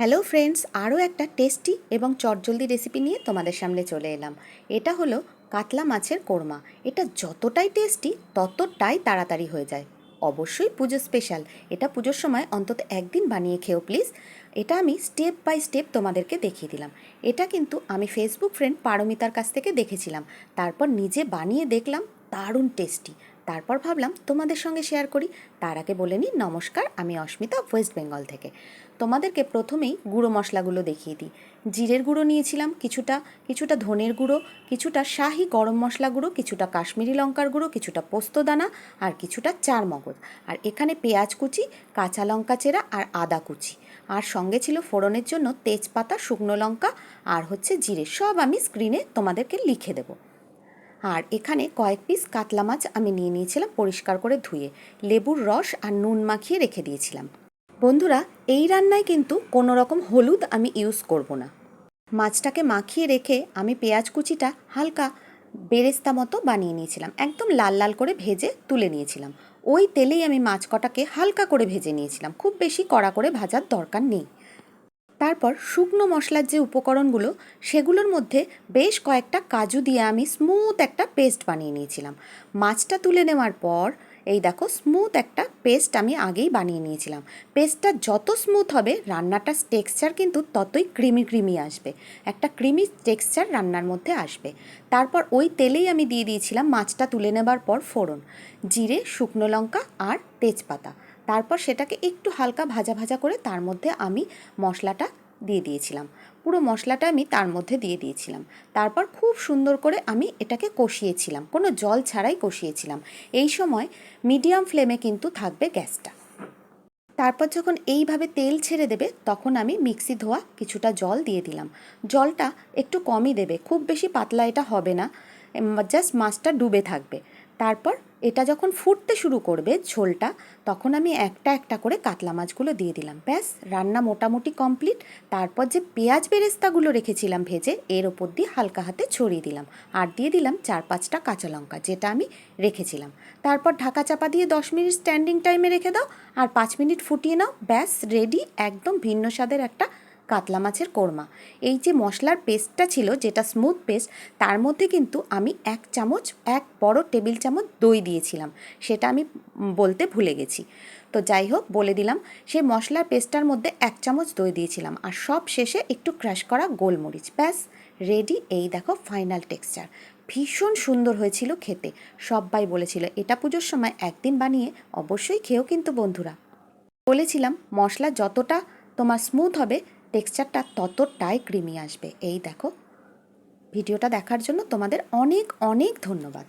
Hello friends, আরও একটা tasty এবং চটজলদি রেসিপি নিয়ে তোমাদের সামনে চলে এলাম। এটা হলো কাতলা মাছের কোরমা। এটা যতটাই টেস্টি, ততটাই তাড়াতাড়ি হয়ে যায়। অবশ্যই পুজো স্পেশাল। এটা পুজোর সময় অন্তত একদিন বানিয়ে খেও, প্লিজ। এটা আমি স্টেপ বাই স্টেপ তোমাদেরকে দেখিয়ে দিলাম। এটা কিন্তু আমি ফেসবুক ফ্রেন্ড পারমিতার কাছ থেকে দেখেছিলাম। তারপর নিজে বানিয়ে দেখলাম, দারুণ টেস্টি। তারপর ভাবলাম তোমাদের সঙ্গে শেয়ার করি। তার আগে বলে নিই, নমস্কার, আমি অস্মিতা ওয়েস্ট বেঙ্গল থেকে। তোমাদেরকে প্রথমেই গুঁড়ো মশলাগুলো দেখিয়ে দিই। জিরের গুঁড়ো নিয়েছিলাম কিছুটা কিছুটা ধনের গুঁড়ো, কিছুটা শাহি গরম মশলা গুঁড়ো, কিছুটা কাশ্মীরি লঙ্কার গুঁড়ো, কিছুটা পোস্তদানা আর কিছুটা চার মগজ। আর এখানে পেঁয়াজ কুচি, কাঁচা লঙ্কা চেরা আর আদা কুচি। আর সঙ্গে ছিল ফোড়নের জন্য তেজপাতা, শুকনো লঙ্কা। আর হচ্ছে জিরে, সব আমি স্ক্রিনে তোমাদেরকে লিখে দেবো। আর এখানে কয়েক পিস কাতলা মাছ আমি নিয়ে নিয়েছিলাম পরিষ্কার করে ধুয়ে। লেবুর রস আর নুন মাখিয়ে রেখে দিয়েছিলাম। বন্ধুরা, এই রান্নায় কিন্তু কোনো রকম হলুদ আমি ইউজ করব না। মাছটাকে মাখিয়ে রেখে আমি পেঁয়াজ কুচিটা হালকা বেরেস্তা মতো বানিয়ে নিয়েছিলাম। একদম লাল লাল করে ভেজে তুলে নিয়েছিলাম। ওই তেলেই আমি মাছ কটাকে হালকা করে ভেজে নিয়েছিলাম। খুব বেশি কড়া করে ভাজার দরকার নেই। তারপর শুকনো মশলার যে উপকরণগুলো, সেগুলোর মধ্যে বেশ কয়েকটা কাজু দিয়ে আমি স্মুথ একটা পেস্ট বানিয়ে নিয়েছিলাম। মাছটা তুলে নেওয়ার পর, এই দেখো স্মুথ একটা পেস্ট আমি আগেই বানিয়ে নিয়েছিলাম। পেস্টটা যত স্মুথ হবে, রান্নাটার টেক্সচার কিন্তু ততই ক্রিমি ক্রিমি আসবে। একটা ক্রিমি টেক্সচার রান্নার মধ্যে আসবে। তারপর ওই তেলেই আমি দিয়ে দিয়েছিলাম মাছটা তুলে নেবার পর ফোড়ন। জিরে, শুকনো লঙ্কা আর তেজপাতা। তারপর সেটাকে একটু হালকা ভাজা ভাজা করে তার মধ্যে আমি মশলাটা দিয়ে দিয়েছিলাম। পুরো মশলাটা আমি তার মধ্যে দিয়ে দিয়েছিলাম। তারপর খুব সুন্দর করে আমি এটাকে কষিয়েছিলাম। কোনো জল ছাড়াই কষিয়েছিলাম। এই সময় মিডিয়াম ফ্লেমে কিন্তু থাকবে গ্যাসটা। তারপর যখন এইভাবে তেল ছেড়ে দেবে, তখন আমি মিক্সি ধোয়া কিছুটা জল দিয়ে দিলাম। জলটা একটু কমই দেবে। খুব বেশি পাতলা এটা হবে না। জাস্ট মাছটা ডুবে থাকবে। তারপর এটা যখন ফুটতে শুরু করবে ঝোলটা, তখন আমি একটা একটা করে কাতলা মাছগুলো দিয়ে দিলাম। ব্যাস, রান্না মোটামুটি কমপ্লিট। তারপর যে পেঁয়াজ বেরেস্তাগুলো রেখেছিলাম ভেজে, এর ওপর দিয়ে হালকা হাতে ছড়িয়ে দিলাম। আর দিয়ে দিলাম চার পাঁচটা কাঁচা লঙ্কা, যেটা আমি রেখেছিলাম। তারপর ঢাকা চাপা দিয়ে দশ মিনিট স্ট্যান্ডিং টাইমে রেখে দাও। আর পাঁচ মিনিট ফুটিয়ে নাও। ব্যাস রেডি একদম ভিন্ন স্বাদের একটা কাতলা মাছের কোরমা। এই যে মশলার পেস্টটা ছিল, যেটা স্মুথ পেস্ট তার মধ্যে কিন্তু আমি এক চামচ, এক বড় টেবিল চামচ দই দিয়েছিলাম। সেটা আমি বলতে ভুলে গেছি। তো যাই হোক, বলে দিলাম সেই মশলার পেস্টটার মধ্যে এক চামচ দই দিয়েছিলাম। আর সব শেষে একটু ক্রাশ করা গোলমরিচ। ব্যাস রেডি এই দেখো ফাইনাল টেক্সচার ভীষণ সুন্দর হয়েছিল খেতে। সবাই বলেছিল, এটা পুজোর সময় একদিন বানিয়ে অবশ্যই খেয়েও কিন্তু বন্ধুরা। বলেছিলাম, মশলা যতটা তোমার স্মুথ হবে টেক্সচারটা ততটাই ক্রিমি আসবে। এই দেখো। ভিডিওটা দেখার জন্য তোমাদের অনেক অনেক ধন্যবাদ।